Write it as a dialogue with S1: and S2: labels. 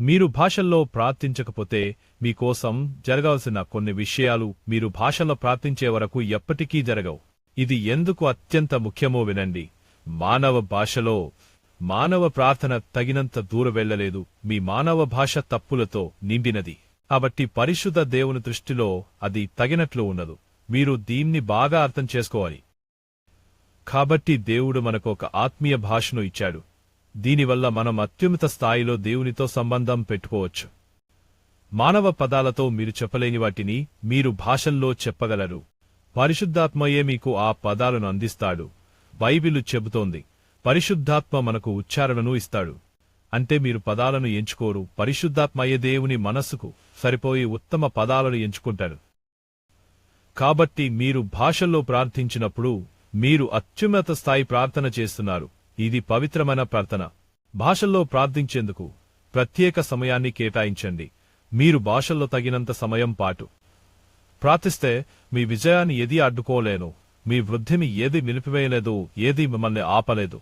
S1: మీరు భాషల్లో ప్రార్థించకపోతే మీకోసం జరగాల్సిన కొన్ని విషయాలు మీరు భాషల్లో ప్రార్థించే వరకు ఎప్పటికీ జరగవు. ఇది ఎందుకు అత్యంత ముఖ్యమో వినండి. మానవ భాషలో మానవ ప్రార్థన తగినంత దూర వెళ్ళలేదు. మీ మానవ భాష తప్పులతో నిండినది. కాబట్టి పరిశుద్ధ దేవుని దృష్టిలో అది తగినట్లు ఉన్నదు. మీరు దీన్ని బాగా అర్థం చేసుకోవాలి. కాబట్టి దేవుడు మనకు ఒక ఆత్మీయ భాషను ఇచ్చాడు. దీనివల్ల మనం అత్యున్నత స్థాయిలో దేవునితో సంబంధం పెట్టుకోవచ్చు. మానవ పదాలతో మీరు చెప్పలేని వాటిని మీరు భాషల్లో చెప్పగలరు. పరిశుద్ధాత్మయే మీకు ఆ పదాలను అందిస్తాడు. బైబిలు చెబుతోంది పరిశుద్ధాత్మ మనకు ఉచ్చారణను ఇస్తాడు. అంటే మీరు పదాలను ఎంచుకోరు పరిశుద్ధాత్మయ్య దేవుని మనస్సుకు సరిపోయి ఉత్తమ పదాలను ఎంచుకుంటారు. కాబట్టి మీరు భాషల్లో ప్రార్థించినప్పుడు మీరు అత్యున్నత స్థాయి ప్రార్థన చేస్తున్నారు. ఇది పవిత్రమైన ప్రార్థన. భాషల్లో ప్రార్థించేందుకు ప్రత్యేక సమయాన్ని కేటాయించండి. మీరు భాషల్లో తగినంత సమయం పాటు ప్రార్థిస్తే మీ విజయాన్ని ఏదీ అడ్డుకోలేను. మీ వృద్ధిని ఏది నిలిపివేయలేదు ఏది మిమ్మల్ని ఆపలేదు.